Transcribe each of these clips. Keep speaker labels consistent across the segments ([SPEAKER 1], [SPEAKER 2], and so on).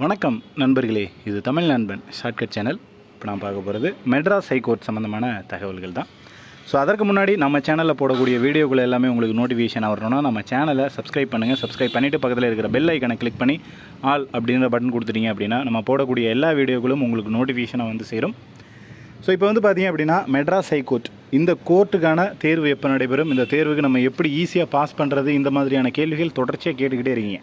[SPEAKER 1] வணக்கம் நண்பர்களே இது தமிழ் நண்பன் ஷார்ட்கட் சேனல் இப்போ நான் பார்க்க போகிறது மெட்ராஸ் ஹைகோர்ட் சம்மந்தமான தகவல்கள் தான். ஸோ அதற்கு முன்னாடி நம்ம சேனலில் போடக்கூடிய வீடியோக்கள் எல்லாமே உங்களுக்கு நோட்டிஃபிகேஷன் வரணும்னா நம்ம சேனலை சப்ஸ்கிரைப் பண்ணுங்கள் சப்ஸ்கிரைப் பண்ணிவிட்டு பக்கத்தில் இருக்கிற பெல் ஐக்கனை கிளிக் பண்ணி ஆல் அப்படின்ற பட்டன் கொடுத்துட்டீங்க அப்படின்னா நம்ம போடக்கூடிய எல்லா வீடியோக்களும் உங்களுக்கு நோட்டிஃபிகேஷனாக வந்து சேரும். ஸோ இப்போ வந்து பார்த்தீங்க அப்படின்னா மெட்ராஸ் ஹைகோர்ட் இந்த கோர்ட்டுக்கான தேர்வு எப்போ நடைபெறும்? இந்த தேர்வுக்கு நம்ம எப்படி ஈஸியாக பாஸ் பண்ணுறது இந்த மாதிரியான கேள்விகள் தொடர்ச்சியாக கேட்டுக்கிட்டே இருக்கீங்க.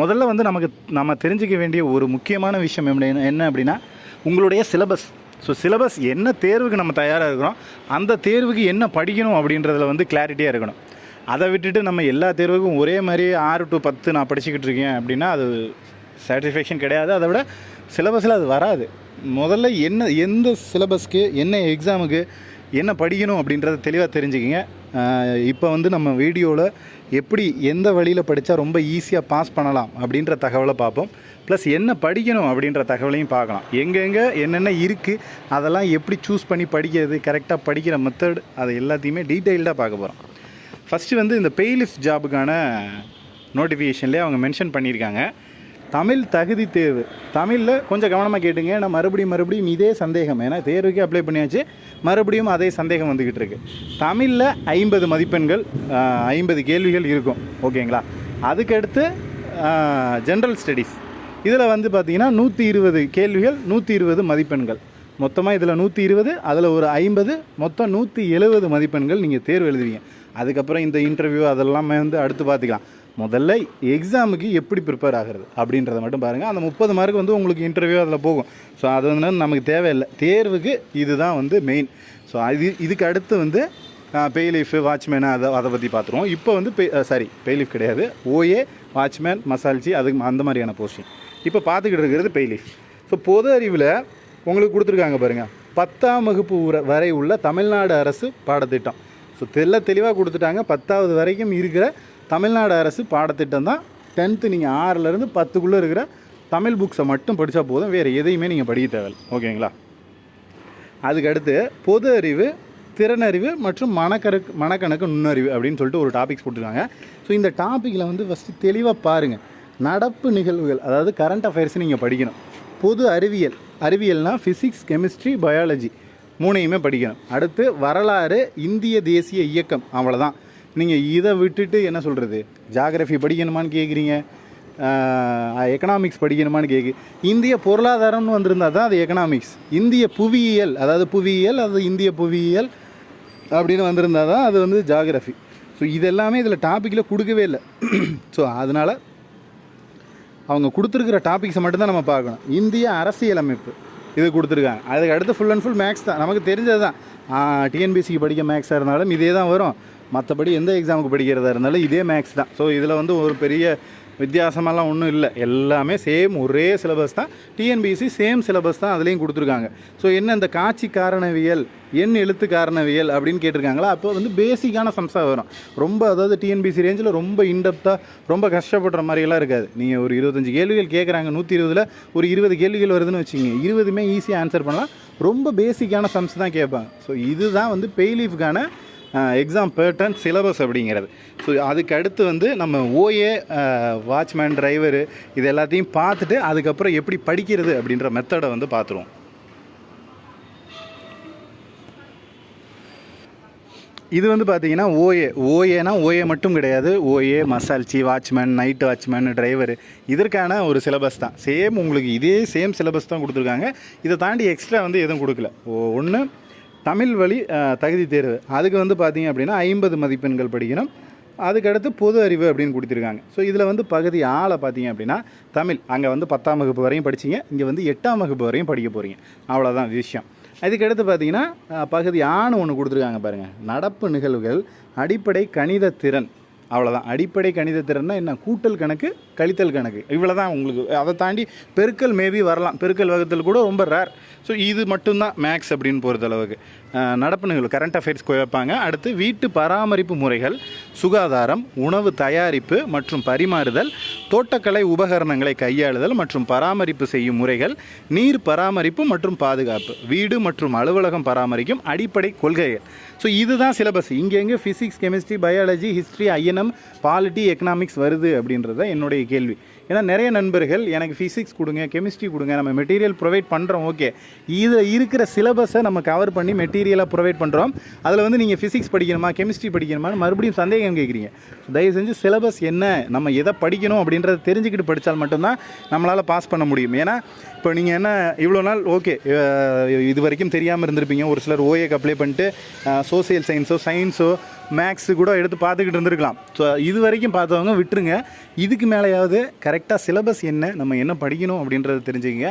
[SPEAKER 1] முதல்ல வந்து நமக்கு நம்ம தெரிஞ்சுக்க வேண்டிய ஒரு முக்கியமான விஷயம் என்ன என்ன அப்படின்னா உங்களுடைய சிலபஸ் ஸோ சிலபஸ் என்ன தேர்வுக்கு நம்ம தயாராக இருக்கிறோம் அந்த தேர்வுக்கு என்ன படிக்கணும் அப்படின்றதுல வந்து கிளாரிட்டியாக இருக்கணும். அதை விட்டுட்டு நம்ம எல்லா தேர்வுக்கும் ஒரே மாதிரி ஆறு டு பத்து நான் படிச்சுக்கிட்டு இருக்கேன் அப்படின்னா அது சாட்டிஸ்ஃபேக்ஷன் கிடையாது. அதை விட சிலபஸில் அது வராது. முதல்ல என்ன எந்த சிலபஸ்க்கு என்ன எக்ஸாமுக்கு என்ன படிக்கணும் அப்படின்றத தெளிவாக தெரிஞ்சுக்கிங்க. இப்போ வந்து நம்ம வீடியோவில் எப்படி எந்த வழியில் படித்தா ரொம்ப ஈஸியாக பாஸ் பண்ணலாம் அப்படின்ற தகவலை பார்ப்போம். ப்ளஸ் என்ன படிக்கணும் அப்படின்ற தகவலையும் பார்க்கலாம். எங்கெங்கே என்னென்ன இருக்குது அதெல்லாம் எப்படி சூஸ் பண்ணி படிக்கிறது கரெக்டாக படிக்கிற மெத்தட் அதை எல்லாத்தையுமே டீட்டெயில்டாக பார்க்க போகிறோம் ஃபஸ்ட்டு வந்து இந்த பெய்லிஃப் ஜாபுக்கான நோட்டிஃபிகேஷன்லேயே அவங்க மென்ஷன் பண்ணியிருக்காங்க. தமிழ் தகுதி தேர்வு. தமிழில் கொஞ்சம் கவனமாக கேட்டுங்க. ஏன்னா மறுபடியும் மறுபடியும் இதே சந்தேகம். ஏன்னா தேர்வுக்கு அப்ளை பண்ணியாச்சு. மறுபடியும் அதே சந்தேகம் வந்துக்கிட்டு இருக்கு. தமிழில் ஐம்பது மதிப்பெண்கள் ஐம்பது கேள்விகள் இருக்கும். ஓகேங்களா? அதுக்கடுத்து ஜென்ரல் ஸ்டடீஸ் இதில் வந்து பார்த்திங்கன்னா நூற்றி இருபது கேள்விகள் நூற்றி இருபது மதிப்பெண்கள். மொத்தமாக இதில் நூற்றி இருபது அதில் ஒரு ஐம்பது மொத்தம் நூற்றி எழுபது மதிப்பெண்கள் நீங்கள் தேர்வு எழுதுவீங்க. அதுக்கப்புறம் இந்த இன்டர்வியூ அதெல்லாமே வந்து அடுத்து பார்த்துக்கலாம் முதல்ல எக்ஸாமுக்கு எப்படி ப்ரிப்பேர் ஆகிறது அப்படின்றத மட்டும் பாருங்கள் அந்த முப்பது மார்க் வந்து உங்களுக்கு இன்டர்வியூ அதில் போகும். ஸோ அது வந்து நமக்கு தேவையில்லை. தேர்வுக்கு இதுதான் வந்து மெயின் ஸோ அது இதுக்கு அடுத்து வந்து பெய்லீஃபு வாட்ச்மேனு அதை அதை பற்றி பார்த்துருவோம் இப்போ வந்து பே சாரி பெய்லீஃப் கிடையாது. ஓஏ வாட்ச்மேன் மசால்ஜி அதுக்கு அந்த மாதிரியான போஸ்டிங் இப்போ பார்த்துக்கிட்டு இருக்கிறது பெய்லீஃப் ஸோ பொது அறிவில் உங்களுக்கு கொடுத்துருக்காங்க பாருங்கள் பத்தாம் வகுப்பு வரை உள்ள தமிழ்நாடு அரசு பாடத்திட்டம். ஸோ தெல்ல தெளிவாக கொடுத்துட்டாங்க. பத்தாவது வரைக்கும் இருக்கிற தமிழ்நாடு அரசு பாடத்திட்டம் தான். டென்த்து நீங்கள் ஆறுலேருந்து பத்துக்குள்ளே இருக்கிற தமிழ் புக்ஸை மட்டும் படித்தா போதும். வேறு எதையுமே நீங்கள் படிக்க தேவை ஓகேங்களா? அதுக்கு அடுத்து பொது அறிவு திறனறிவு மற்றும் மனக்கணக்கு மனக்கணக்கு நுண்ணறிவு அப்படின்னு சொல்லிட்டு ஒரு டாபிக்ஸ் போட்டிருக்காங்க. ஸோ இந்த டாப்பிக்கில் வந்து ஃபஸ்ட்டு தெளிவாக பாருங்கள் நடப்பு நிகழ்வுகள் அதாவது கரண்ட் அஃபேர்ஸ் நீங்கள் படிக்கணும். பொது அறிவியல் அறிவியல்னால் ஃபிசிக்ஸ் கெமிஸ்ட்ரி பயாலஜி மூணையுமே படிக்கணும். அடுத்து வரலாறு இந்திய தேசிய இயக்கம் அவ்வளோதான் நீங்கள் இதை விட்டுட்டு என்ன சொல்கிறது ஜாகிரஃபி படிக்கணுமான்னு கேட்குறீங்க எக்கனாமிக்ஸ் படிக்கணுமான்னு கேட்கு இந்திய பொருளாதாரம்னு வந்திருந்தா தான் அது எக்கனாமிக்ஸ் இந்திய புவியியல் அதாவது புவியியல் அது இந்திய புவியியல் அப்படின்னு வந்திருந்தா தான் அது வந்து ஜாகிரஃபி ஸோ இதெல்லாமே இதில் டாப்பிக்கில் கொடுக்கவே இல்லை. ஸோ அதனால் அவங்க கொடுத்துருக்கிற டாபிக்ஸை மட்டும்தான் நம்ம பார்க்கணும். இந்திய அரசியலமைப்பு இது கொடுத்துருக்காங்க. அதுக்கு அடுத்து ஃபுல் அண்ட் ஃபுல் மேக்ஸ் தான். நமக்கு தெரிஞ்சது தான் டிஎன்பிசிக்கு படிக்க மேக்ஸாக இருந்தாலும் இதே தான் வரும். மற்றபடி எந்த எக்ஸாமுக்கு படிக்கிறதா இருந்தாலும் இதே மேக்ஸ் தான். ஸோ இதில் வந்து ஒரு பெரிய வித்தியாசமெல்லாம் ஒன்றும் இல்லை. எல்லாமே சேம் ஒரே சிலபஸ் தான். டிஎன்பிசி சேம் சிலபஸ் தான் அதுலேயும் கொடுத்துருக்காங்க. ஸோ என்ன இந்த காட்சி காரணவியல் எண் எழுத்து காரணவியல் அப்படின்னு கேட்டிருக்காங்களா? அப்போ வந்து பேசிக்கான சம்ஸாக வரும். ரொம்ப அதாவது டிஎன்பிசி ரேஞ்சில் ரொம்ப இன்டெப்த்தாக ரொம்ப கஷ்டப்படுற மாதிரியெல்லாம் இருக்காது. நீங்கள் ஒரு இருபத்தஞ்சு கேள்விகள் கேட்குறாங்க நூற்றி இருபதில் ஒரு இருபது கேள்விகள் வருதுன்னு வச்சுங்க இருபதுமே ஈஸியாக ஆன்சர் பண்ணலாம். ரொம்ப பேசிக்கான சம்ஸ் தான் கேட்பாங்க. ஸோ இதுதான் வந்து பெய்லீஃப்கான எக்ஸாம் பேட்டர்ன் சிலபஸ் அப்படிங்கிறது. ஸோ அதுக்கு அடுத்து வந்து நம்ம ஓஏ வாட்ச்மேன் டிரைவரு இது எல்லாத்தையும் பார்த்துட்டு அதுக்கப்புறம் எப்படி படிக்கிறது அப்படின்ற மெத்தடை வந்து பார்த்துருவோம். இது வந்து பார்த்தீங்கன்னா ஓஏ ஓஏனா ஓஏ மட்டும் கிடையாது. ஓஏ மசால்ச்சி வாட்ச்மேன் நைட் வாட்ச்மேன் டிரைவர் இதற்கான ஒரு சிலபஸ் தான். சேம் உங்களுக்கு இதே சேம் சிலபஸ் தான் கொடுத்துருக்காங்க. இதை தாண்டி எக்ஸ்ட்ரா வந்து எதுவும் கொடுக்கல. ஒன்று தமிழ் வழி தகுதி தேர்வு. அதுக்கு வந்து பார்த்தீங்க அப்படின்னா ஐம்பது மதிப்பெண்கள் படிக்கணும். அதுக்கடுத்து பொது அறிவு அப்படின்னு கொடுத்துருக்காங்க. ஸோ இதில் வந்து பகுதி ஆளை பார்த்தீங்க அப்படின்னா தமிழ். அங்கே வந்து பத்தாம் வகுப்பு வரையும் படிச்சீங்க. இங்கே வந்து எட்டாம் வகுப்பு வரையும் படிக்க போகிறீங்க அவ்வளோதான் விஷயம். இதுக்கடுத்து பார்த்தீங்கன்னா பகுதி ஆண் ஒன்று கொடுத்துருக்காங்க பாருங்கள் நடப்பு நிகழ்வுகள் அடிப்படை கணித திறன். அவ்வளோதான் அடிப்படை கணித திறன்னா என்ன? கூட்டல் கணக்கு கழித்தல் கணக்கு. இவ்வளோ தான் உங்களுக்கு. அதை தாண்டி பெருக்கல் மேபி வரலாம். பெருக்கல் வகுத்தல் கூட ரொம்ப ரேர் ஸோ இது மட்டும்தான் மேக்ஸ் அப்படின்னு பொறுத்தளவுக்கு அளவுக்கு. நடப்பு நிகழ்வு கரண்ட் அஃபேர்ஸ் வைப்பாங்க. அடுத்து வீட்டு பராமரிப்பு முறைகள் சுகாதாரம் உணவு தயாரிப்பு மற்றும் பரிமாறுதல் தோட்டக்கலை உபகரணங்களை கையாளுதல் மற்றும் பராமரிப்பு செய்யும் முறைகள் நீர் பராமரிப்பு மற்றும் பாதுகாப்பு வீடு மற்றும் அலுவலகம் பராமரிக்கும் அடிப்படை கொள்கைகள். ஸோ இதுதான் syllabus இங்கெங்கே physics chemistry biology history INM polity economics வருது அப்படின்றது என்னுடைய கேள்வி. ஏன்னா நிறைய நண்பர்கள் எனக்கு ஃபிசிக்ஸ் கொடுங்க கெமிஸ்ட்ரி கொடுங்க நம்ம மெட்டீரியல் ப்ரொவைட் பண்ணுறோம் ஓகே இதில் இருக்கிற சிலபஸை நம்ம கவர் பண்ணி மெட்டீரியலாக ப்ரொவைட் பண்ணுறோம் அதில் வந்து நீங்கள் ஃபிசிக்ஸ் படிக்கணுமா கெமிஸ்ட்ரி படிக்கணுமான்னு மறுபடியும் சந்தேகம் கேட்குறீங்க. தயவு செஞ்சு சிலபஸ் என்ன நம்ம எதை படிக்கணும் அப்படின்றத தெரிஞ்சுக்கிட்டு படித்தால் மட்டும்தான் நம்மளால் பாஸ் பண்ண முடியும். ஏன்னா இப்போ நீங்கள் என்ன இவ்வளோ நாள் ஓகே இது வரைக்கும் தெரியாமல் இருந்திருப்பீங்க. ஒரு சிலர் ஓஏக்கு அப்ளை பண்ணிட்டு சோசியல் சயின்ஸோ சயின்ஸோ மேக்ஸு கூட எடுத்து பார்த்துக்கிட்டு இருந்திருக்கலாம். ஸோ இது வரைக்கும் பார்த்தவங்க விட்டுருங்க. இதுக்கு மேலேயாவது கரெக்டாக சிலபஸ் என்ன நம்ம என்ன படிக்கணும் அப்படின்றத தெரிஞ்சுக்கங்க.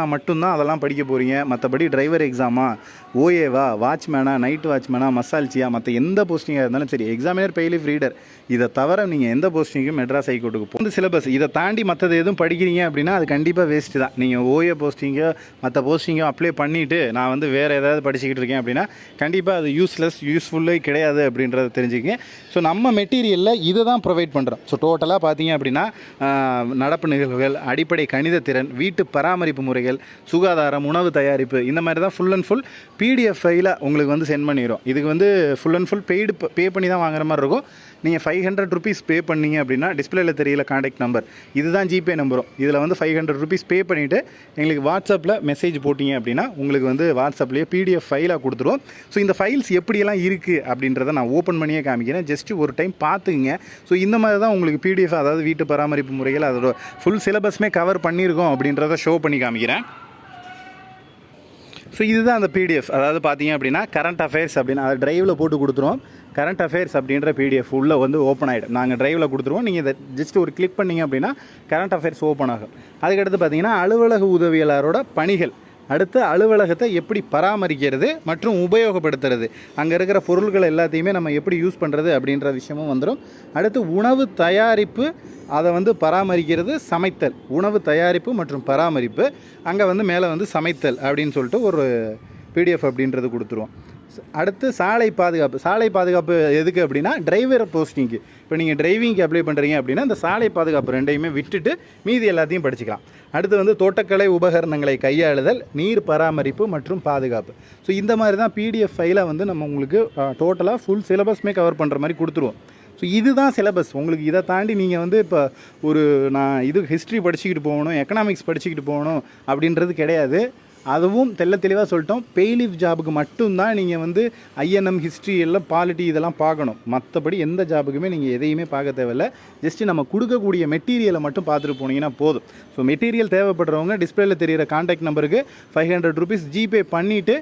[SPEAKER 1] நான் மட்டும்தான் அதெல்லாம் படிக்க போகிறீங்க மற்றபடி டிரைவர் எக்ஸாமா ஓஏவா வாட்ச்மேனா நைட் வாட்ச்மேனா மசால்ச்சியா மற்ற எந்த போஸ்டிங்காக இருந்தாலும் சரி எக்ஸாமினர் பெய்லிஃப் ரீடர் இதை தவிர நீங்கள் எந்த போஸ்டிங்கும் மெட்ராஸ் ஹைகோர்ட்டுக்கு போகும் சிலபஸ் இதை தாண்டி மற்றது எதுவும் படிக்கிறீங்க அப்படின்னா அது கண்டிப்பாக வேஸ்ட்டு தான். நீங்கள் ஓஏ போஸ்டிங்கோ மற்ற போஸ்டிங்கோ அப்ளை பண்ணிவிட்டு நான் வந்து வேறு ஏதாவது படிச்சுக்கிட்டு இருக்கேன் அப்படின்னா கண்டிப்பாக அது யூஸ்லெஸ் யூஸ்ஃபுல்லே கிடையாது அப்படின்றத தெரிஞ்சுக்கங்க. ஸோ நம்ம மெட்டீரியலில் இதை தான் ப்ரொவைட் பண்ணுறோம் ஸோ டோட்டலாக பார்த்தீங்க அப்படின்னா நடப்பு நிகழ்வுகள் அடிப்படை கணித திறன் வீட்டு பராமரிப்பு முறைகள் சுகாதாரம் உணவு தயாரிப்பு இந்த மாதிரி தான் ஃபுல் அண்ட் ஃபுல் பிடிஎஃப் ஃபைல உங்களுக்கு வந்து சென்ட் பண்ணிடும் இதுக்கு வந்து full and full paid pay பண்ணி தான் வாங்குற மாதிரி இருக்கும். நீங்கள் ஃபைவ் ஹண்ட்ரட் ருபீஸ் பே பண்ணீங்க அப்படின்னா டிஸ்பிளேல தெரியல காண்டாக்ட் நம்பர் இதுதான் ஜிபே நம்பரும் இதில் வந்து ஃபைவ் ஹண்ட்ரட் ருபீஸ் பே பண்ணிவிட்டு எங்களுக்கு வாட்ஸ்அப்பில் மெசேஜ் போட்டிங்க அப்படின்னா உங்களுக்கு வந்து வாட்ஸ்அப்லேயே பிடிஎஃப் ஃபைலாக கொடுத்துருவோம். ஸோ இந்த ஃபைல்ஸ் எப்படியெல்லாம் இருக்குது அப்படின்றத நான் ஓப்பன் பண்ணியே காமிக்கிறேன். ஜஸ்ட் ஒரு டைம் பார்த்துக்குங்க. ஸோ இந்த மாதிரி தான் உங்களுக்கு பிடிஎஃப் அதாவது வீட்டு பராமரிப்பு முறைகள் அதோட ஃபுல் சிலபஸ்மே கவர் பண்ணியிருக்கோம் அப்படின்றத ஷோ பண்ணி காமிக்கிறேன். ஸோ இதுதான் அந்த பிடிஎஃப் அதாவது பார்த்தீங்க அப்படின்னா கரண்ட் அஃபேர்ஸ் அப்படின்னு அதை டிரைவில் போட்டு கொடுத்துருவோம். கரண்ட் அஃபேர்ஸ் அப்படின்ற பிடிஎஃப் உள்ளே வந்து ஓப்பன் ஆகிடும் நாங்கள் டிரைவில் கொடுத்துருவோம். நீங்கள் இதை ஜஸ்ட் ஒரு கிளிக் பண்ணீங்க அப்படின்னா கரண்ட் அஃபேர்ஸ் ஓப்பன் ஆகும். அதுக்கடுத்து பார்த்தீங்கன்னா அலுவலக உதவியாளரோட பணிகள். அடுத்து அலுவலகத்தை எப்படி பராமரிக்கிறது மற்றும் உபயோகப்படுத்துறது. அங்கே இருக்கிற பொருட்கள் எல்லாத்தையுமே நம்ம எப்படி யூஸ் பண்ணுறது அப்படின்ற விஷயமும் வந்துடும் அடுத்து உணவு தயாரிப்பு அதை வந்து பராமரிக்கிறது சமைத்தல். உணவு தயாரிப்பு மற்றும் பராமரிப்பு. அங்கே வந்து மேலே வந்து சமைத்தல் அப்படின்னு சொல்லிட்டு ஒரு பிடிஎஃப் அப்படின்றது கொடுத்துருவோம். அடுத்து சாலை பாதுகாப்பு. சாலை பாதுகாப்பு எதுக்கு அப்படின்னா டிரைவர் போஸ்டிங்க்கு இப்போ நீங்கள் டிரைவிங்க்கு அப்ளை பண்ணுறீங்க அப்படின்னா இந்த சாலை பாதுகாப்பு ரெண்டையுமே விட்டுட்டு மீதி எல்லாத்தையும் படிச்சுக்கலாம். அடுத்து வந்து தோட்டக்கலை உபகரணங்களை கையாளுதல் நீர் பராமரிப்பு மற்றும் பாதுகாப்பு. ஸோ இந்த மாதிரி தான் பிடிஎஃப் ஃபைலை வந்து நம்ம உங்களுக்கு டோட்டலாக ஃபுல் சிலபஸ்மே கவர் பண்ணுற மாதிரி கொடுத்துருவோம். ஸோ இதுதான் சிலபஸ் உங்களுக்கு இதை தாண்டி நீங்கள் வந்து இப்போ ஒரு நான் இது ஹிஸ்ட்ரி படிச்சுக்கிட்டு போகணும் எக்கனாமிக்ஸ் படிச்சுக்கிட்டு போகணும் அப்படின்றது கிடையாது. அதுவும் தெள்ள தெளிவாக சொல்லிட்டோம். பெய்லீஃப் ஜாபுக்கு மட்டும்தான் நீங்கள் வந்து ஐஎன்எம் ஹிஸ்ட்ரி எல்லாம் பாலிட்டி இதெல்லாம் பார்க்கணும். மற்றபடி எந்த ஜாபுக்குமே நீங்கள் எதையுமே பார்க்க தேவையில்ல. ஜஸ்ட் நம்ம கொடுக்கக்கூடிய மெட்டீரியலை மட்டும் பார்த்துட்டு போனீங்கன்னா போதும். ஸோ மெட்டீரியல் தேவைப்படுறவங்க டிஸ்பிளேல தெரியிற காண்டாக்ட் நம்பருக்கு ஃபைவ் ஹண்ட்ரட் ருபீஸ் ஜிபே பண்ணிவிட்டு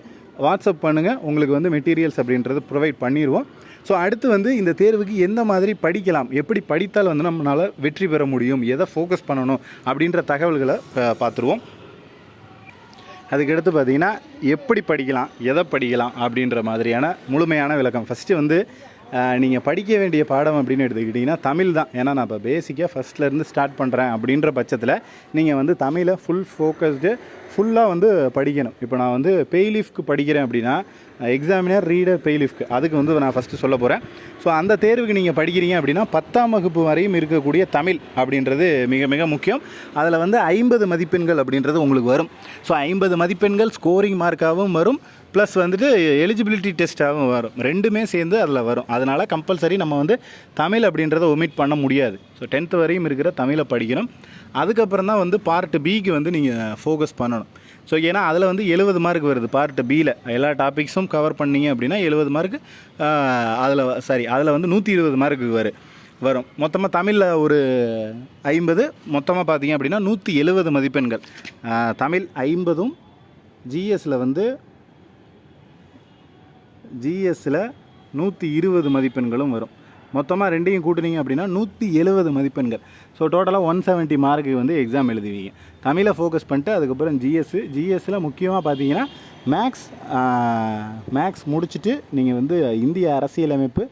[SPEAKER 1] வாட்ஸ்அப் பண்ணுங்கள் உங்களுக்கு வந்து மெட்டீரியல்ஸ் அப்படின்றது ப்ரொவைட் பண்ணிடுவோம் ஸோ அடுத்து வந்து இந்த தேர்வுக்கு எந்த மாதிரி படிக்கலாம்? எப்படி படித்தால் வந்து நம்மளால் வெற்றி பெற முடியும்? எதை ஃபோக்கஸ் பண்ணணும்? அப்படின்ற தகவல்களை பார்த்துருவோம். அதுக்கடுத்து பார்த்தீங்கன்னா எப்படி படிக்கலாம் எதை படிக்கலாம் அப்படின்ற மாதிரியான முழுமையான விளக்கம். ஃபஸ்ட்டு வந்து நீங்கள் படிக்க வேண்டிய பாடம் அப்படின்னு எடுத்துக்கிட்டிங்கன்னா தமிழ் தான். ஏன்னா நான் இப்போ பேசிக்காக ஃபஸ்ட்லேருந்து ஸ்டார்ட் பண்ணுறேன் அப்படின்ற பட்சத்தில் நீங்கள் வந்து தமிழை ஃபுல் ஃபோக்கஸ்டு ஃபுல்லாக வந்து படிக்கணும். இப்போ நான் வந்து பெய்லீஃப்க்கு படிக்கிறேன் அப்படின்னா எக்ஸாமினர் ரீடர் பெய்லிஃப்க்கு அதுக்கு வந்து நான் ஃபஸ்ட்டு சொல்ல போகிறேன் ஸோ அந்த தேர்வுக்கு நீங்கள் படிக்கிறீங்க அப்படின்னா பத்தாம் வகுப்பு வரையும் இருக்கக்கூடிய தமிழ் அப்படின்றது மிக மிக முக்கியம். அதில் வந்து ஐம்பது மதிப்பெண்கள் அப்படின்றது உங்களுக்கு வரும். ஸோ ஐம்பது மதிப்பெண்கள் ஸ்கோரிங் மார்க்காகவும் வரும். ப்ளஸ் வந்துட்டு எலிஜிபிலிட்டி டெஸ்ட்டாகவும் வரும். ரெண்டுமே சேர்ந்து அதில் வரும். அதனால் கம்பல்சரி நம்ம வந்து தமிழ் அப்படின்றத ஒமிட் பண்ண முடியாது. ஸோ டென்த்து வரையும் இருக்கிற தமிழை படிக்கணும். அதுக்கப்புறம் தான் வந்து பார்ட் பிக்கு வந்து நீங்கள் ஃபோக்கஸ் பண்ணணும். ஸோ ஏன்னா அதில் வந்து எழுபது மார்க் வருது பார்ட் பியில் எல்லா டாபிக்ஸும் கவர் பண்ணீங்க அப்படின்னா எழுபது மார்க் அதில் சாரி அதில் வந்து நூற்றி இருபது மார்க்கு வரும் வரும். மொத்தமாக தமிழில் ஒரு ஐம்பது மொத்தமாக பார்த்தீங்க அப்படின்னா நூற்றி எழுபது மதிப்பெண்கள். தமிழ் ஐம்பதும் ஜிஎஸ்சில் வந்து ஜிஎஸ்சில் நூற்றி இருபது மதிப்பெண்களும் வரும். மொத்தமாக ரெண்டையும் கூட்டினீங்க அப்படின்னா நூற்றி எழுபது மதிப்பெண்கள். ஸோ டோட்டலாக ஒன் செவன்ட்டி மார்க்கு வந்து எக்ஸாம் எழுதுவீங்க. தமிழை ஃபோக்கஸ் பண்ணிட்டு அதுக்கப்புறம் ஜிஎஸ்ஸு ஜிஎஸ்சில் முக்கியமாக பார்த்தீங்கன்னா மேக்ஸ் மேக்ஸ் முடிச்சுட்டு நீங்கள் வந்து இந்திய அரசியலமைப்பு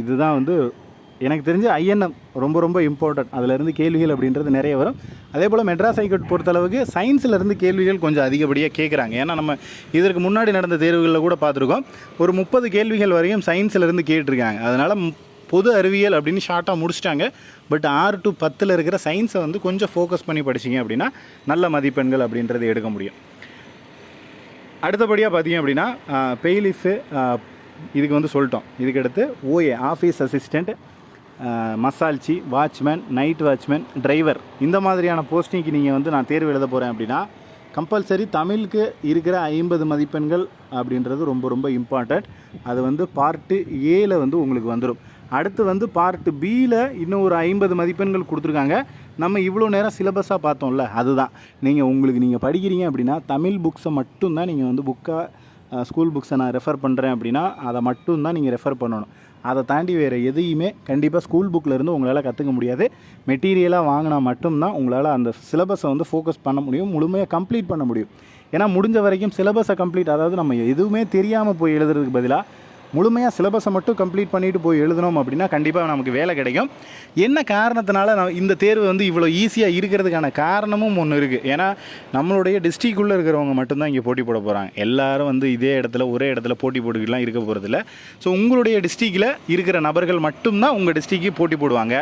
[SPEAKER 1] இதுதான் வந்து எனக்கு தெரிஞ்ச ஐஎன்எம் ரொம்ப ரொம்ப இம்பார்ட்டன்ட் அதிலிருந்து கேள்விகள் அப்படின்றது நிறைய வரும். அதே போல் மெட்ராஸ் ஹைகோர்ட் பொறுத்தளவுக்கு சயின்ஸில் இருந்து கேள்விகள் கொஞ்சம் அதிகப்படியாக கேட்குறாங்க ஏன்னா நம்ம இதற்கு முன்னாடி நடந்த தேர்வுகளில் கூட பார்த்துருக்கோம். ஒரு முப்பது கேள்விகள் வரையும் சயின்ஸில் இருந்து கேட்டிருக்காங்க. அதனால் பொது அறிவியல் அப்படின்னு ஷார்ட்டாக முடிச்சிட்டாங்க. பட் ஆறு டு பத்தில் இருக்கிற சயின்ஸை வந்து கொஞ்சம் ஃபோக்கஸ் பண்ணி படிச்சீங்க அப்படின்னா நல்ல மதிப்பெண்கள் அப்படின்றத எடுக்க முடியும். அடுத்தபடியாக பார்த்தீங்க அப்படின்னா பெய்லிஃபு இதுக்கு வந்து சொல்லிட்டோம். இதுக்கடுத்து ஓஏ ஆஃபீஸ் அசிஸ்டண்ட் மசால்ச்சி வாட்ச்மேன் நைட் வாட்ச்மேன் டிரைவர். இந்த மாதிரியான போஸ்டிங்க்கு நீங்கள் வந்து நான் தேர்வு எழுத போகிறேன் அப்படின்னா கம்பல்சரி தமிழுக்கு இருக்கிற ஐம்பது மதிப்பெண்கள் அப்படின்றது ரொம்ப ரொம்ப இம்பார்ட்டண்ட் அது வந்து பார்ட்டு ஏல வந்து உங்களுக்கு வந்துடும் அடுத்து வந்து பார்ட்டு பியில் இன்னும் ஒரு ஐம்பது மதிப்பெண்கள் கொடுத்துருக்காங்க. நம்ம இவ்வளோ நேரம் சிலபஸாக பார்த்தோம்ல அதுதான். நீங்கள் உங்களுக்கு நீங்கள் படிக்கிறீங்க அப்படின்னா தமிழ் புக்ஸை மட்டும்தான் நீங்கள் வந்து புக்காக ஸ்கூல் புக்ஸை நான் ரெஃபர் பண்ணுறேன் அப்படின்னா அதை மட்டும்தான் நீங்கள் ரெஃபர் பண்ணணும். அதை தாண்டி வேறு எதையுமே கண்டிப்பாக ஸ்கூல் புக்கில் இருந்து உங்களால் கற்றுக்க முடியாது. மெட்டீரியலாக வாங்கினா மட்டும்தான் உங்களால் அந்த சிலபஸை வந்து ஃபோக்கஸ் பண்ண முடியும் முழுமையாக கம்ப்ளீட் பண்ண முடியும். ஏன்னா முடிஞ்ச வரைக்கும் சிலபஸை கம்ப்ளீட் அதாவது நம்ம எதுவுமே தெரியாமல் போய் எழுதுறதுக்கு பதிலாக முழுமையாக சிலபஸை மட்டும் கம்ப்ளீட் பண்ணிட்டு போய் எழுதணும் அப்படின்னா கண்டிப்பாக நமக்கு வேலை கிடைக்கும். என்ன காரணத்தினால நான் இந்த தேர்வு வந்து இவ்வளோ ஈஸியாக இருக்கிறதுக்கான காரணமும் ஒன்று இருக்குது ஏன்னா நம்மளுடைய டிஸ்ட்ரிக்குள்ளே இருக்கிறவங்க மட்டும்தான் இங்கே போட்டி போட போகிறாங்க எல்லாரும் வந்து இதே இடத்துல ஒரே இடத்துல போட்டி போட்டுக்கிட்டுலாம் இருக்க போகிறதில்ல ஸோ உங்களுடைய டிஸ்ட்ரிக்டில் இருக்கிற நபர்கள் மட்டும்தான் உங்கள் டிஸ்ட்ரிக்கு போட்டி போடுவாங்க.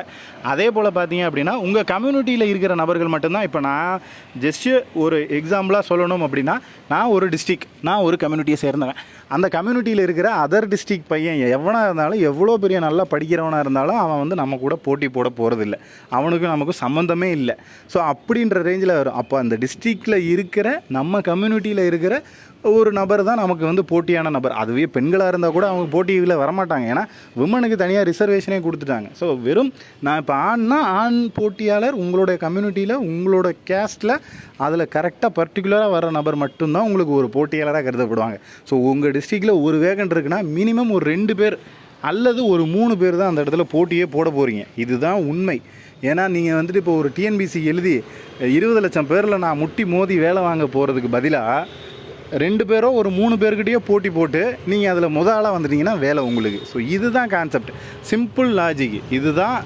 [SPEAKER 1] அதே போல் பார்த்தீங்க அப்படின்னா உங்கள் கம்யூனிட்டியில் இருக்கிற நபர்கள் மட்டும்தான். இப்போ நான் ஜஸ்ட்டு ஒரு எக்ஸாம்பிளாக சொல்லணும் அப்படின்னா நான் ஒரு டிஸ்ட்ரிக் நான் ஒரு கம்யூனிட்டியை சேர்ந்தவன். அந்த கம்யூனிட்டியில் இருக்கிற அதர் டிஸ்ட்ரிக் பையன் எவனாக இருந்தாலும் எவ்வளோ பெரிய நல்லா படிக்கிறவனாக இருந்தாலும் அவன் வந்து நம்ம கூட போட்டி போட போகிறதில்ல அவனுக்கும் நமக்கும் சம்மந்தமே இல்லை. ஸோ அப்படின்ற ரேஞ்சில் வரும். அப்போ அந்த டிஸ்ட்ரிக்டில் இருக்கிற நம்ம கம்யூனிட்டியில் இருக்கிற ஒரு நபர் தான் நமக்கு வந்து போட்டியான நபர். அதுவே பெண்களாக இருந்தால் கூட அவங்க போட்டியில் வரமாட்டாங்க. ஏன்னா விமனுக்கு தனியாக ரிசர்வேஷனே கொடுத்துட்டாங்க. ஸோ வெறும் நான் இப்போ ஆண்னா ஆண் போட்டியாளர் உங்களுடைய கம்யூனிட்டியில் உங்களோட கேஸ்ட்டில் அதில் கரெக்டாக பர்டிகுலராக வர நபர் மட்டும்தான் உங்களுக்கு ஒரு போட்டியாளராக கருதப்படுவாங்க. ஸோ உங்கள் டிஸ்ட்ரிக்டில் ஒரு வேகன் இருக்குன்னா மினிமம் ஒரு ரெண்டு பேர் அல்லது ஒரு மூணு பேர் தான் அந்த இடத்துல போட்டியே போட போகிறீங்க இதுதான் உண்மை. ஏன்னா நீங்கள் வந்துட்டு இப்போ ஒரு டிஎன்பிசி எழுதி இருபது லட்சம் பேரில் நான் முட்டி மோதி வேலை வாங்க போகிறதுக்கு பதிலாக ரெண்டு பேரோ ஒரு மூணு பேர்கிட்டயோ போட்டி போட்டு நீங்கள் அதில் முத ஆளாக வந்துட்டீங்கன்னா வேலை உங்களுக்கு. ஸோ இதுதான் கான்செப்ட் சிம்பிள் லாஜிக் இதுதான்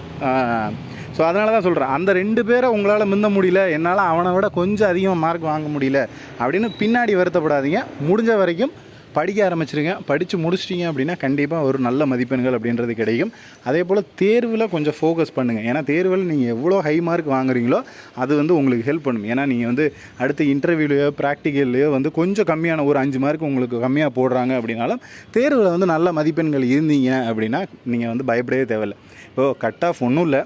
[SPEAKER 1] ஸோ அதனால தான் சொல்கிறேன் அந்த ரெண்டு பேரை உங்களால் மிந்த முடியல என்னால் அவனை விட கொஞ்சம் அதிகமாக மார்க் வாங்க முடியல அப்படின்னு பின்னாடி வருத்தப்படாதீங்க. முடிஞ்ச வரைக்கும் படிக்க ஆரம்பிச்சிருங்க. படித்து முடிச்சிட்டிங்க அப்படின்னா கண்டிப்பாக ஒரு நல்ல மதிப்பெண்கள் அப்படின்றது கிடைக்கும். அதே போல் தேர்வில் கொஞ்சம் ஃபோக்கஸ் பண்ணுங்கள் ஏன்னா தேர்வில் நீங்கள் எவ்வளோ ஹை மார்க் வாங்குறீங்களோ அது வந்து உங்களுக்கு ஹெல்ப் பண்ணும். ஏன்னா நீங்கள் வந்து அடுத்த இன்டர்வியூலையோ ப்ராக்டிக்கல்லையோ வந்து கொஞ்சம் கம்மியான ஒரு அஞ்சு மார்க் உங்களுக்கு கம்மியாக போடுறாங்க அப்படின்னாலும் தேர்வில் வந்து நல்ல மதிப்பெண்கள் இருந்தீங்க அப்படின்னா நீங்கள் வந்து பயப்படவே தேவையில்லை. இப்போது கட் ஆஃப் ஒன்றும் இல்லை.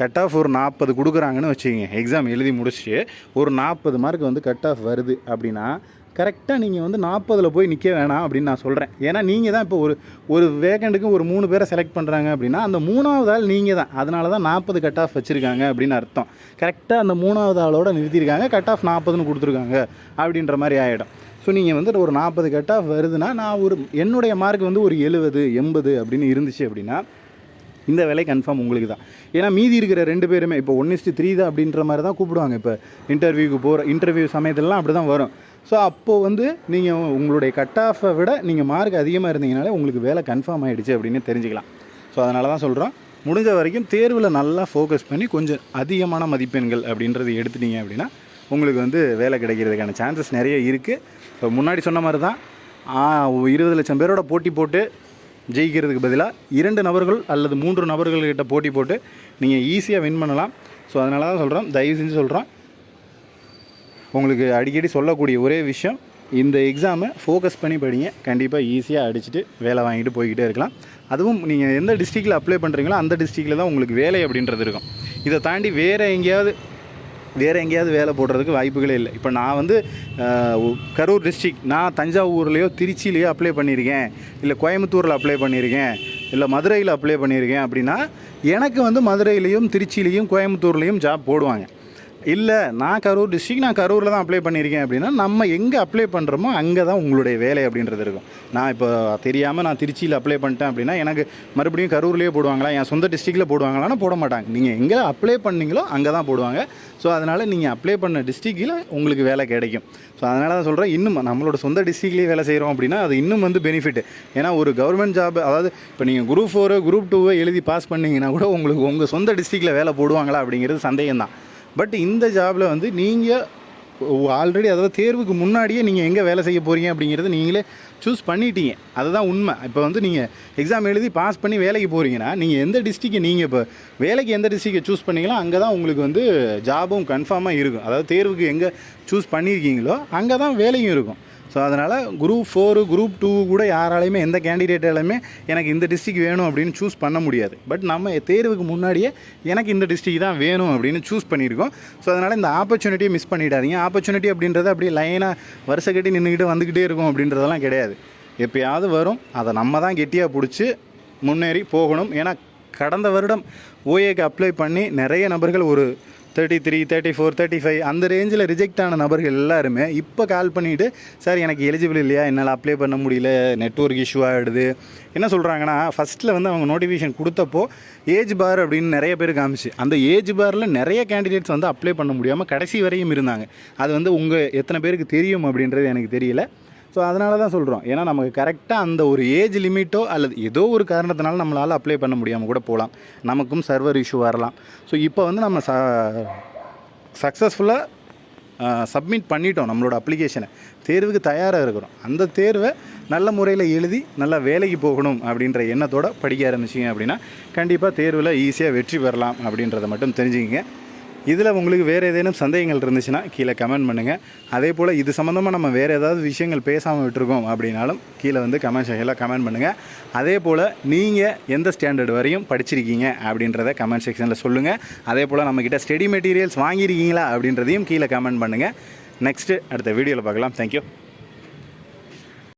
[SPEAKER 1] கட் ஆஃப் ஒரு நாற்பது கொடுக்குறாங்கன்னு வச்சுக்கோங்க. எக்ஸாம் எழுதி முடிச்சுட்டு ஒரு நாற்பது மார்க் வந்து கட் ஆஃப் வருது அப்படின்னா கரெக்டாக நீங்கள் வந்து நாற்பதில் போய் நிற்க வேணாம் அப்படின்னு நான் சொல்கிறேன் ஏன்னா நீங்கள் தான் இப்போ ஒரு ஒரு வேகண்ட்டுக்கு ஒரு மூணு பேரை செலக்ட் பண்ணுறாங்க அப்படின்னா அந்த மூணாவது ஆள் நீங்கள் தான். அதனால தான் நாற்பது கட் ஆஃப் வச்சுருக்காங்க அப்படின்னு அர்த்தம். கரெக்டாக அந்த மூணாவது ஆளோட நிறுத்தியிருக்காங்க கட் ஆஃப் நாற்பதுன்னு கொடுத்துருக்காங்க அப்படின்ற மாதிரி ஆகிடும் ஸோ நீங்கள் வந்து ஒரு நாற்பது கட் ஆஃப் வருதுன்னா நான் ஒரு என்னுடைய மார்க் வந்து ஒரு எழுபது எண்பது அப்படின்னு இருந்துச்சு அப்படின்னா இந்த வேலை கன்ஃபார்ம் உங்களுக்கு தான் ஏன்னா மீதி இருக்கிற ரெண்டு பேருமே இப்போ ஒன் இஸ்ட்டு த்ரீ தான் அப்படின்ற மாதிரி தான் கூப்பிடுவாங்க. இப்போ இன்டர்வியூக்கு போகிற இன்டர்வியூ சமயத்துலலாம் அப்படி தான் வரும். ஸோ அப்போது வந்து நீங்கள் உங்களுடைய கட் ஆஃபை விட நீங்கள் மார்க் அதிகமாக இருந்தீங்கனாலே உங்களுக்கு வேலை கன்ஃபார்ம் ஆகிடுச்சு அப்படின்னு தெரிஞ்சுக்கலாம். ஸோ அதனால தான் சொல்கிறோம் முடிஞ்ச வரைக்கும் தேர்வில் நல்லா ஃபோக்கஸ் பண்ணி கொஞ்சம் அதிகமான மதிப்பெண்கள் அப்படின்றது எடுத்துட்டீங்க அப்படின்னா உங்களுக்கு வந்து வேலை கிடைக்கிறதுக்கான சான்சஸ் நிறைய இருக்குது இப்போ முன்னாடி சொன்ன மாதிரி தான் இருபது லட்சம் பேரோட போட்டி போட்டு ஜெயிக்கிறதுக்கு பதிலாக இரண்டு நபர்கள் அல்லது மூன்று நபர்கள்கிட்ட போட்டி போட்டு நீங்கள் ஈஸியாக வின் பண்ணலாம். ஸோ அதனால தான் சொல்கிறோம் தயவு செஞ்சு சொல்கிறோம் உங்களுக்கு அடிக்கடி சொல்லக்கூடிய ஒரே விஷயம் இந்த எக்ஸாமை ஃபோக்கஸ் பண்ணி படிங்க. கண்டிப்பாக ஈஸியாக அடிச்சுட்டு வேலை வாங்கிட்டு போய்கிட்டே இருக்கலாம். அதுவும் நீங்கள் எந்த டிஸ்ட்ரிக்டில் அப்ளை பண்ணுறீங்களோ அந்த டிஸ்ட்ரிக்டில் தான் உங்களுக்கு வேலை அப்படின்றது இருக்கும். இதை தாண்டி வேறு எங்கேயாவது வேறு எங்கேயாவது வேலை போடுறதுக்கு வாய்ப்புகளே இல்லை. இப்போ நான் வந்து கரூர் டிஸ்ட்ரிக் நான் தஞ்சாவூர்லேயோ திருச்சிலேயோ அப்ளை பண்ணியிருக்கேன். இல்லை கோயம்புத்தூரில் அப்ளை பண்ணியிருக்கேன். இல்லை மதுரையில் அப்ளை பண்ணியிருக்கேன் அப்படின்னா எனக்கு வந்து மதுரையிலையும் திருச்சியிலையும் கோயம்புத்தூர்லேயும் ஜாப் போடுவாங்க. இல்லை நான் கரூர் டிஸ்ட்ரிக் நான் கரூரில் தான் அப்ளை பண்ணியிருக்கேன் அப்படின்னா நம்ம எங்கே அப்ளை பண்ணுறோமோ அங்கே தான் உங்களுடைய வேலை அப்படின்றது இருக்கும். நான் இப்போ தெரியாமல் நான் திருச்சியில் அப்ளை பண்ணிட்டேன் அப்படின்னா எனக்கு மறுபடியும் கரூர்லேயே போடுவாங்களா? என் சொந்த டிஸ்ட்ரிக்டில் போடுவாங்களான்னு போட மாட்டாங்க. நீங்கள் எங்கே அப்ளை பண்ணீங்களோ அங்கே தான் போடுவாங்க. ஸோ அதனால் நீங்கள் அப்ளை பண்ண டிஸ்ட்ரிக்டில் உங்களுக்கு வேலை கிடைக்கும். ஸோ அதனால தான் சொல்கிறேன் இன்னும் நம்மளோட சொந்த டிஸ்ட்ரிக்ட்லேயே வேலை செய்கிறோம் அப்படின்னா அது இன்னும் வந்து பெனிஃபிட் ஏன்னா ஒரு கவர்மெண்ட் ஜாப் அதாவது இப்போ நீங்கள் குரூப் ஃபோரு குரூப் டூவை எழுதி பாஸ் பண்ணீங்கன்னா கூட உங்களுக்கு உங்கள் சொந்த டிஸ்ட்ரிக்டில் வேலை போடுவாங்களா அப்படிங்கிறது சந்தேகம் தான் பட் இந்த ஜாபில் வந்து நீங்கள் ஆல்ரெடி அதாவது தேர்வுக்கு முன்னாடியே நீங்கள் எங்கே வேலை செய்ய போகிறீங்க அப்படிங்கிறத நீங்களே சூஸ் பண்ணிட்டீங்க. அதுதான் உண்மை. இப்போ வந்து நீங்கள் எக்ஸாம் எழுதி பாஸ் பண்ணி வேலைக்கு போகிறீங்கன்னா நீங்கள் எந்த டிஸ்ட்ரிக்கை நீங்கள் இப்போ வேலைக்கு எந்த டிஸ்ட்ரிக்கை சூஸ் பண்ணீங்களோ அங்கே தான் உங்களுக்கு வந்து ஜாபும் கன்ஃபார்மாக இருக்கும். அதாவது தேர்வுக்கு எங்கே சூஸ் பண்ணியிருக்கீங்களோ அங்கே தான் வேலையும் இருக்கும். ஸோ அதனால் குரூப் ஃபோரு குரூப் டூ கூட யாராலையுமே எந்த கேண்டிடேட்டாலுமே எனக்கு இந்த டிஸ்ட்ரிக் வேணும் அப்படின்னு சூஸ் பண்ண முடியாது. பட் நம்ம தேர்வுக்கு முன்னாடியே எனக்கு இந்த டிஸ்ட்ரிக் தான் வேணும் அப்படின்னு சூஸ் பண்ணியிருக்கோம். ஸோ அதனால் இந்த ஆப்பர்ச்சுனிட்டியை மிஸ் பண்ணிடாதீங்க. ஆப்பர்ச்சுனிட்டி அப்படின்றது அப்படியே லைனாக வருஷ கட்டி நின்றுக்கிட்டு வந்துக்கிட்டே இருக்கும் அப்படின்றதெல்லாம் கிடையாது. எப்பயாவது வரும். அதை நம்ம தான் கெட்டியாக பிடிச்சி முன்னேறி போகணும். ஏன்னா கடந்த வருடம் ஓஏக்கு அப்ளை பண்ணி நிறைய நபர்கள் ஒரு thirty three thirty four thirty five அந்த ரேஞ்சில் ரிஜெக்ட் ஆன நபர்கள் எல்லாருமே இப்போ கால் பண்ணிவிட்டு சார் எனக்கு எலிஜிபிள் இல்லையா? என்னால் அப்ளை பண்ண முடியல. நெட்ஒர்க் இஷ்யூ ஆகிடுது என்ன சொல்கிறாங்கன்னா ஃபஸ்ட்டில் வந்து அவங்க நோட்டிஃபிகேஷன் கொடுத்தப்போ ஏஜ் பார் அப்படின்னு நிறைய பேர் காமிச்சு. அந்த ஏஜ் பாரில் நிறைய கேண்டிடேட்ஸ் வந்து அப்ளை பண்ண முடியாமல் கடைசி வரையும் இருந்தாங்க. அது வந்து உங்கள் எத்தனை பேருக்கு தெரியும் அப்படின்றது எனக்கு தெரியல. ஸோ அதனால தான் சொல்கிறோம் ஏன்னா நமக்கு கரெக்டாக அந்த ஒரு ஏஜ் லிமிட்டோ அல்லது ஏதோ ஒரு காரணத்தினால நம்மளால் அப்ளை பண்ண முடியாமல் கூட போகலாம். நமக்கும் சர்வர் இஷ்யூ வரலாம். ஸோ இப்போ வந்து நம்ம ச சக்ஸஸ்ஃபுல்லாக சப்மிட் பண்ணிட்டோம் நம்மளோட அப்ளிகேஷனை தேர்வுக்கு தயாராக இருக்கிறோம். அந்த தேர்வை நல்ல முறையில் எழுதி நல்லா வேலைக்கு போகணும் அப்படின்ற எண்ணத்தோடு படிக்க ஆரம்பிச்சிங்க அப்படின்னா கண்டிப்பாக தேர்வில் ஈஸியாக வெற்றி பெறலாம் அப்படின்றத மட்டும் தெரிஞ்சுக்கிங்க. இதில் உங்களுக்கு வேறு ஏதேனும் சந்தேகங்கள் இருந்துச்சுன்னா கீழே கமெண்ட் பண்ணுங்கள் அதே போல் இது சம்மந்தமாக நம்ம வேறு ஏதாவது விஷயங்கள் பேசாமல் விட்டுருக்கோம் அப்படின்னாலும் கீழே வந்து கமெண்ட் செக்ஷனில் கமெண்ட் பண்ணுங்கள் அதே போல் நீங்கள் எந்த ஸ்டாண்டர்ட் வரையும் படிச்சிருக்கீங்க அப்படின்றத கமெண்ட் செக்ஷனில் சொல்லுங்கள் அதே போல் நம்மக்கிட்ட ஸ்டடி மெட்டீரியல்ஸ் வாங்கியிருக்கீங்களா அப்படின்றதையும் கீழே கமெண்ட் பண்ணுங்கள் நெக்ஸ்ட்டு அடுத்த வீடியோவில் பார்க்கலாம். தேங்க்யூ